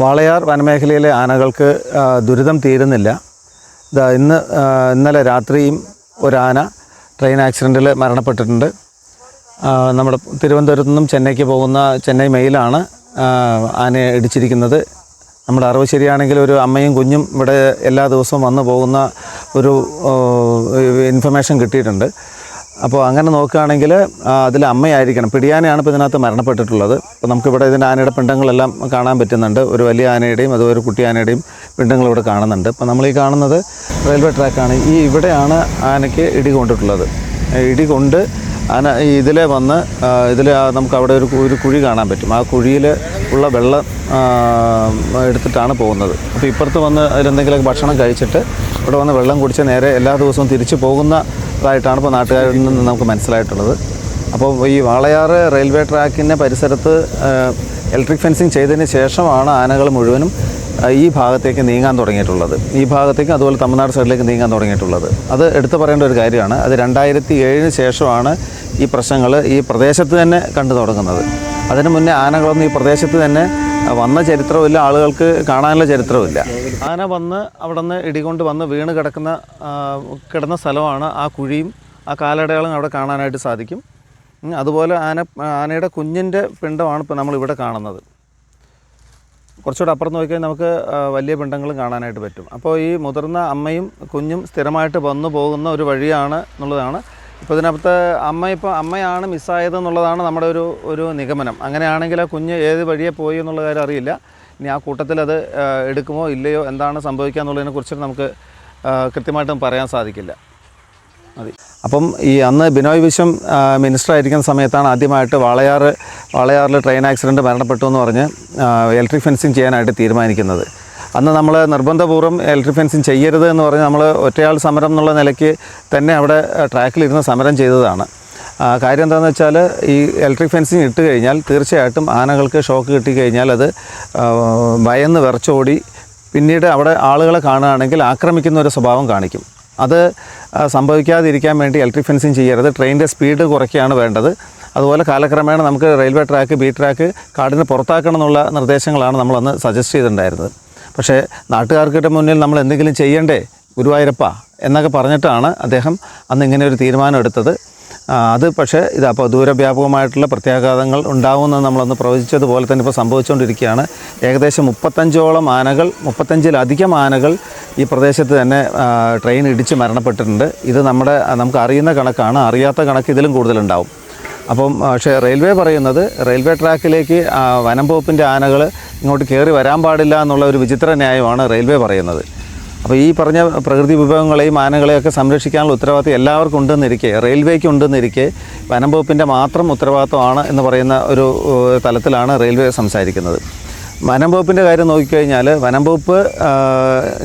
വാളയാർ വനമേഖലയിലെ ആനകൾക്ക് ദുരിതം തീരുന്നില്ല. ഇതാ ഇന്ന് ഇന്നലെ രാത്രിയും ഒരാന ട്രെയിൻ ആക്സിഡന്റിൽ മരണപ്പെട്ടിട്ടുണ്ട്. നമ്മുടെ തിരുവനന്തപുരത്തു നിന്നും ചെന്നൈക്ക് പോകുന്ന ചെന്നൈ മെയിലാണ് ആനയെ ഇടിച്ചിരിക്കുന്നത്. നമ്മുടെ അറിവ് ശരിയാണെങ്കിൽ ഒരു അമ്മയും കുഞ്ഞും ഇവിടെ എല്ലാ ദിവസവും വന്നു പോകുന്ന ഒരു ഇൻഫർമേഷൻ കിട്ടിയിട്ടുണ്ട്. അപ്പോൾ അങ്ങനെ നോക്കുകയാണെങ്കിൽ അതിൽ അമ്മയായിരിക്കണം. പിടിയാനയാണ് ഇപ്പോൾ ഇതിനകത്ത് മരണപ്പെട്ടിട്ടുള്ളത്. അപ്പോൾ നമുക്കിവിടെ ഇതിന്റെ ആനയുടെ പിണ്ടങ്ങളെല്ലാം കാണാൻ പറ്റുന്നുണ്ട്. ഒരു വലിയ ആനയുടെയും അതുപോലെ കുട്ടി ആനയുടെയും പിണ്ടങ്ങൾ ഇവിടെ കാണുന്നുണ്ട്. അപ്പോൾ നമ്മൾ ഈ കാണുന്നത് റെയിൽവേ ട്രാക്കാണ്. ഈ ഇവിടെയാണ് ആനയ്ക്ക് ഇടി കൊണ്ടിട്ടുള്ളത്. ഇടി കൊണ്ട് ആന ഇതിലെ വന്ന് ഇതിൽ നമുക്ക് അവിടെ ഒരു ഒരു കുഴി കാണാൻ പറ്റും. ആ കുഴിയിൽ ഉള്ള വെള്ളം എടുത്തിട്ടാണ് പോകുന്നത്. അപ്പോൾ ഇപ്പുറത്ത് വന്ന് അതിലെന്തെങ്കിലുമൊക്കെ ഭക്ഷണം കഴിച്ചിട്ട് ഇവിടെ വന്ന് വെള്ളം കുടിച്ച് നേരെ എല്ലാ ദിവസവും തിരിച്ചു പോകുന്നതായിട്ടാണ് ഇപ്പോൾ നാട്ടുകാരിൽ നിന്ന് നമുക്ക് മനസ്സിലായിട്ടുള്ളത്. അപ്പോൾ ഈ വാളയാറ് റെയിൽവേ ട്രാക്കിന്റെ പരിസരത്ത് ഇലക്ട്രിക് ഫെൻസിങ് ചെയ്തതിന് ശേഷമാണ് ആനകൾ മുഴുവനും ഈ ഭാഗത്തേക്ക് നീങ്ങാൻ തുടങ്ങിയിട്ടുള്ളത്. ഈ ഭാഗത്തേക്ക് അതുപോലെ തമിഴ്നാട് സൈഡിലേക്ക് നീങ്ങാൻ തുടങ്ങിയിട്ടുള്ളത്. അത് എടുത്തു പറയേണ്ട ഒരു കാര്യമാണ്. അത് രണ്ടായിരത്തി ഏഴിന് ശേഷമാണ് ഈ പ്രശ്നങ്ങൾ ഈ പ്രദേശത്ത് തന്നെ കണ്ടു തുടങ്ങുന്നത്. അതിന് മുന്നേ ആനകളൊന്നും ഈ പ്രദേശത്ത് തന്നെ വന്ന ചരിത്രമില്ല ആളുകൾക്ക് കാണാനുള്ള ചരിത്രമില്ല ആന വന്ന് അവിടെ നിന്ന് ഇടികൊണ്ട് വന്ന് വീണ് കിടക്കുന്ന കിടന്ന സ്ഥലമാണ് ആ കുഴിയും ആ കാലടയാളം അവിടെ കാണാനായിട്ട് സാധിക്കും. അതുപോലെ ആന ആനയുടെ കുഞ്ഞിന്റെ പിണ്ടമാണ് ഇപ്പോൾ നമ്മളിവിടെ കാണുന്നത്. കുറച്ചുകൂടെ അപ്പുറം നോക്കിയാൽ നമുക്ക് വലിയ പിണ്ടങ്ങളും കാണാനായിട്ട് പറ്റും. അപ്പോൾ ഈ മുതിർന്ന അമ്മയും കുഞ്ഞും സ്ഥിരമായിട്ട് വന്നു പോകുന്ന ഒരു വഴിയാണ് എന്നുള്ളതാണ് ഇപ്പോൾ ഇതിനകത്ത് അമ്മ ഇപ്പോൾ അമ്മയാണ് മിസ്സായത് എന്നുള്ളതാണ് നമ്മുടെ ഒരു ഒരു നിഗമനം. അങ്ങനെയാണെങ്കിൽ ആ കുഞ്ഞ് ഏത് വഴിയെ പോയി എന്നുള്ള കാര്യം അറിയില്ല. ഇനി ആ കൂട്ടത്തിൽ അത് എടുക്കുമോ ഇല്ലയോ എന്താണ് സംഭവിക്കുക എന്നുള്ളതിനെക്കുറിച്ച് നമുക്ക് കൃത്യമായിട്ടും പറയാൻ സാധിക്കില്ല. മതി. അപ്പം ഈ അന്ന് ബിനോയ് വിശ്വം ആയിരിക്കുന്ന സമയത്താണ് ആദ്യമായിട്ട് വാളയാർ വാളയാറിൽ ട്രെയിൻ ആക്സിഡന്റ് മരണപ്പെട്ടു എന്ന് പറഞ്ഞ് ഇലക്ട്രിക് ഫെൻസിങ് ചെയ്യാനായിട്ട് തീരുമാനിക്കുന്നത്. അന്ന് നമ്മൾ നിർബന്ധപൂർവം ഇലക്ട്രിക് ഫെൻസിങ് ചെയ്യരുത് എന്ന് പറഞ്ഞ് നമ്മൾ ഒറ്റയാൾ സമരം എന്നുള്ള നിലയ്ക്ക് തന്നെ അവിടെ ട്രാക്കിലിരുന്ന് സമരം ചെയ്തതാണ്. കാര്യം എന്താണെന്ന് വെച്ചാൽ ഈ ഇലക്ട്രിക് ഫെൻസിങ് ഇട്ട് കഴിഞ്ഞാൽ തീർച്ചയായിട്ടും ആനകൾക്ക് ഷോക്ക് കിട്ടിക്കഴിഞ്ഞാൽ അത് ഭയന്ന് വിറച്ചോടി പിന്നീട് അവിടെ ആളുകളെ കാണുകയാണെങ്കിൽ ആക്രമിക്കുന്ന ഒരു സ്വഭാവം കാണിക്കും. അത് സംഭവിക്കാതിരിക്കാൻ വേണ്ടി ഇലക്ട്രിക് ഫെൻസിങ് ചെയ്യരുത്. ട്രെയിനിന്റെ സ്പീഡ് കുറയ്ക്കുകയാണ് വേണ്ടത്. അതുപോലെ കാലക്രമേണ നമുക്ക് റെയിൽവേ ട്രാക്ക് ബി ട്രാക്ക് കാടിന് പുറത്താക്കണം എന്നുള്ള നിർദ്ദേശങ്ങളാണ് നമ്മളന്ന് സജസ്റ്റ് ചെയ്തിട്ടുണ്ടായിരുന്നത്. പക്ഷേ നാട്ടുകാർക്കിട്ട് മുന്നിൽ നമ്മൾ എന്തെങ്കിലും ചെയ്യണ്ടേ? ഗുരുവായൂരപ്പ എന്നൊക്കെ പറഞ്ഞിട്ടാണ് അദ്ദേഹം അന്ന് ഇങ്ങനെ ഒരു തീരുമാനം എടുത്തത്. അത് പക്ഷേ ഇത് അപ്പോൾ ദൂരവ്യാപകമായിട്ടുള്ള പ്രത്യാഘാതങ്ങൾ ഉണ്ടാവുമെന്ന് നമ്മളന്ന് പ്രവചിച്ചതുപോലെ തന്നെ ഇപ്പോൾ സംഭവിച്ചുകൊണ്ടിരിക്കുകയാണ്. ഏകദേശം മുപ്പത്തഞ്ചോളം ആനകൾ മുപ്പത്തഞ്ചിലധികം ആനകൾ ഈ പ്രദേശത്ത് തന്നെ ട്രെയിൻ ഇടിച്ച് മരണപ്പെട്ടിട്ടുണ്ട്. ഇത് നമ്മുടെ നമുക്ക് അറിയുന്ന കണക്കാണ്. അറിയാത്ത കണക്ക് ഇതിലും കൂടുതലുണ്ടാവും. അപ്പം പക്ഷേ റെയിൽവേ പറയുന്നത് റെയിൽവേ ട്രാക്കിലേക്ക് വനംവകുപ്പിന്റെ വനം വകുപ്പിന്റെ ആനകൾ ഇങ്ങോട്ട് കയറി വരാൻ പാടില്ല എന്നുള്ള ഒരു വിചിത്ര ന്യായമാണ് റെയിൽവേ പറയുന്നത്. അപ്പോൾ ഈ പറഞ്ഞ പ്രകൃതി വിഭവങ്ങളെയും ആനകളെയൊക്കെ സംരക്ഷിക്കാനുള്ള ഉത്തരവാദിത്വം എല്ലാവർക്കും ഉണ്ടെന്നിരിക്കെ റെയിൽവേക്ക് ഉണ്ടെന്നിരിക്കെ വനം വകുപ്പിന്റെ മാത്രം ഉത്തരവാദിത്വമാണ് എന്ന് പറയുന്ന ഒരു തലത്തിലാണ് റെയിൽവേ സംസാരിക്കുന്നത്. വനം വകുപ്പിന്റെ കാര്യം നോക്കിക്കഴിഞ്ഞാൽ വനം വകുപ്പ്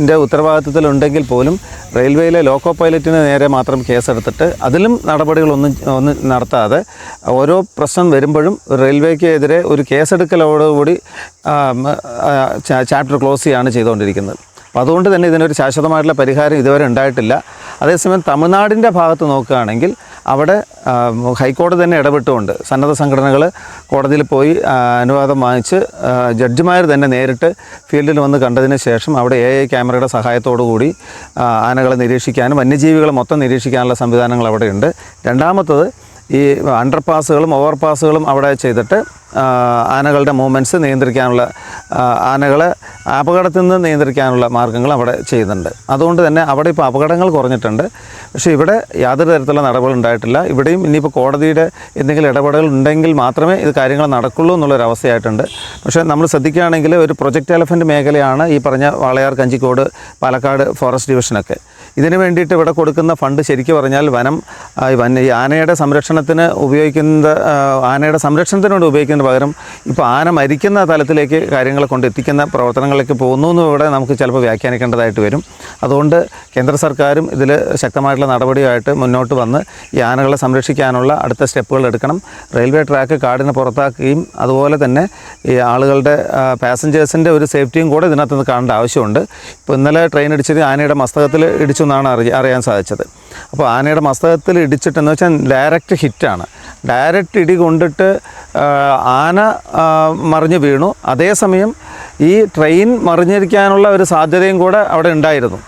ന്റെ ഉത്തരവാദിത്വത്തിലുണ്ടെങ്കിൽ പോലും റെയിൽവേയിലെ ലോക്കോ പൈലറ്റിന് നേരെ മാത്രം കേസെടുത്തിട്ട് അതിലും നടപടികളൊന്നും ഒന്നും നടത്താതെ ഓരോ പ്രശ്നം വരുമ്പോഴും റെയിൽവേക്കെതിരെ ഒരു കേസെടുക്കലോടുകൂടി ചാപ്റ്റർ ക്ലോസ് ചെയ്യാണ് ചെയ്തുകൊണ്ടിരിക്കുന്നത്. അപ്പോൾ അതുകൊണ്ട് തന്നെ ഇതിനൊരു ശാശ്വതമായിട്ടുള്ള പരിഹാരം ഇതുവരെ ഉണ്ടായിട്ടില്ല. അതേസമയം തമിഴ്നാടിന്റെ ഭാഗത്ത് നോക്കുകയാണെങ്കിൽ അവിടെ ഹൈക്കോടതി തന്നെ ഇടപെട്ടുകൊണ്ട് സന്നദ്ധ സംഘടനകൾ കോടതിയിൽ പോയി അനുവാദം വാങ്ങിച്ച് ജഡ്ജിമാർ തന്നെ നേരിട്ട് ഫീൽഡിൽ വന്ന് കണ്ടതിന് ശേഷം അവിടെ എ ഐ ക്യാമറയുടെ കൂടി ആനകളെ നിരീക്ഷിക്കാനും വന്യജീവികളെ മൊത്തം നിരീക്ഷിക്കാനുള്ള സംവിധാനങ്ങൾ അവിടെയുണ്ട്. രണ്ടാമത്തത് ഈ അണ്ടർ പാസുകളും ഓവർ പാസുകളും അവിടെ ചെയ്തിട്ട് ആനകളുടെ മൂവ്മെന്റ്സ് നിയന്ത്രിക്കാനുള്ള ആനകളെ അപകടത്തിൽ നിന്ന് നിയന്ത്രിക്കാനുള്ള മാർഗങ്ങൾ അവിടെ ചെയ്യുന്നുണ്ട്. അതുകൊണ്ട് തന്നെ അവിടെ ഇപ്പോൾ അപകടങ്ങൾ കുറഞ്ഞിട്ടുണ്ട്. പക്ഷേ ഇവിടെ യാതൊരു തരത്തിലുള്ള നടപടികൾ ഉണ്ടായിട്ടില്ല. ഇവിടെയും ഇനിയിപ്പോൾ കോടതിയുടെ എന്തെങ്കിലും ഇടപെടൽ ഉണ്ടെങ്കിൽ മാത്രമേ ഇത് കാര്യങ്ങൾ നടക്കുള്ളൂ എന്നുള്ളൊരവസ്ഥയായിട്ടുണ്ട് പക്ഷേ നമ്മൾ ശ്രദ്ധിക്കുകയാണെങ്കിൽ ഒരു പ്രൊജക്റ്റ് എലഫന്റ് മേഖലയാണ് ഈ പറഞ്ഞ വാളയാർ കഞ്ചിക്കോട് പാലക്കാട് ഫോറസ്റ്റ് ഡിവിഷനൊക്കെ ഇതിന് വേണ്ടിയിട്ട് ഇവിടെ കൊടുക്കുന്ന ഫണ്ട് ശരിക്കും പറഞ്ഞാൽ വനം വന ഈ ആനയുടെ സംരക്ഷണത്തിന് ഉപയോഗിക്കുന്ന ആനയുടെ സംരക്ഷണത്തിന് വേണ്ടി ഉപയോഗിക്കുന്നതിന് പകരം ഇപ്പോൾ ആന മരിക്കുന്ന തലത്തിലേക്ക് കാര്യങ്ങൾ കൊണ്ട് എത്തിക്കുന്ന പ്രവർത്തനങ്ങളിലേക്ക് പോകുന്നു എന്ന് ഇവിടെ നമുക്ക് ചിലപ്പോൾ വ്യാഖ്യാനിക്കേണ്ടതായിട്ട് വരും. അതുകൊണ്ട് കേന്ദ്ര സർക്കാരും ഇതിൽ ശക്തമായിട്ടുള്ള നടപടിയായിട്ട് മുന്നോട്ട് വന്ന് ഈ ആനകളെ സംരക്ഷിക്കാനുള്ള അടുത്ത സ്റ്റെപ്പുകൾ എടുക്കണം. റെയിൽവേ ട്രാക്ക് കാടിന് പുറത്താക്കുകയും അതുപോലെ തന്നെ ഈ ആളുകളുടെ പാസഞ്ചേഴ്സിന്റെ ഒരു സേഫ്റ്റിയും കൂടെ ഇതിനകത്ത് നിന്ന് കാണേണ്ട ആവശ്യമുണ്ട്. ഇപ്പോൾ ഇന്നലെ ട്രെയിൻ ഇടിച്ചത് ആനയുടെ മസ്തകത്തിൽ ഇടിച്ചു എന്നാണ് അറിയ അറിയാൻ സാധിച്ചത്. അപ്പോൾ ആനയുടെ മസ്തകത്തിൽ ഇടിച്ചിട്ടെന്ന് വെച്ചാൽ ഡയറക്റ്റ് ഹിറ്റാണ് ഡയറക്റ്റ് ഇടി കൊണ്ടിട്ട് ആന മറിഞ്ഞ് വീണു. അതേസമയം ഈ ട്രെയിൻ മറിഞ്ഞിരിക്കാനുള്ള ഒരു സാധ്യതയും കൂടെ അവിടെ ഉണ്ടായിരുന്നു.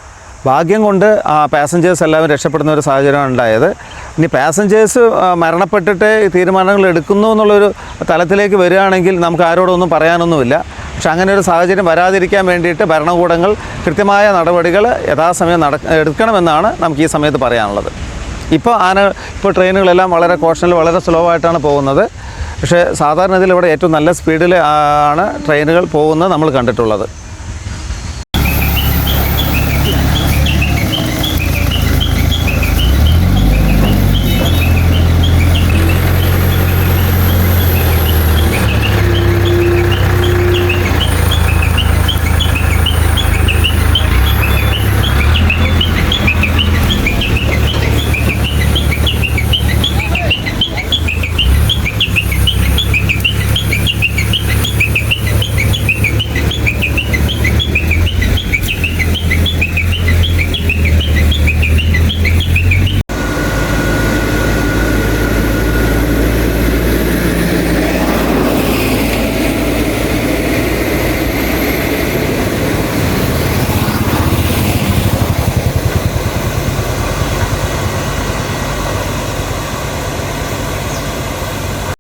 ഭാഗ്യം കൊണ്ട് ആ പാസഞ്ചേഴ്സ് എല്ലാവരും രക്ഷപ്പെടുന്ന ഒരു സാഹചര്യമാണ് ഉണ്ടായത്. ഇനി പാസഞ്ചേഴ്സ് മരണപ്പെട്ടിട്ട് തീരുമാനങ്ങൾ എടുക്കുന്നു എന്നുള്ളൊരു തലത്തിലേക്ക് വരികയാണെങ്കിൽ നമുക്ക് ആരോടൊന്നും പറയാനൊന്നുമില്ല. പക്ഷെ അങ്ങനെ ഒരു സാഹചര്യം വരാതിരിക്കാൻ വേണ്ടിയിട്ട് ഭരണകൂടങ്ങൾ കൃത്യമായ നടപടികൾ യഥാസമയം നട എടുക്കണമെന്നാണ് നമുക്ക് ഈ സമയത്ത് പറയാനുള്ളത്. ഇപ്പോൾ ആന ഇപ്പോൾ ട്രെയിനുകളെല്ലാം വളരെ കോഷനിൽ വളരെ സ്ലോ ആയിട്ടാണ് പോകുന്നത്. പക്ഷേ സാധാരണ ഇതിൽ ഇവിടെ ഏറ്റവും നല്ല സ്പീഡിൽ ആണ് ട്രെയിനുകൾ പോകുന്നത് നമ്മൾ കണ്ടിട്ടുള്ളത്.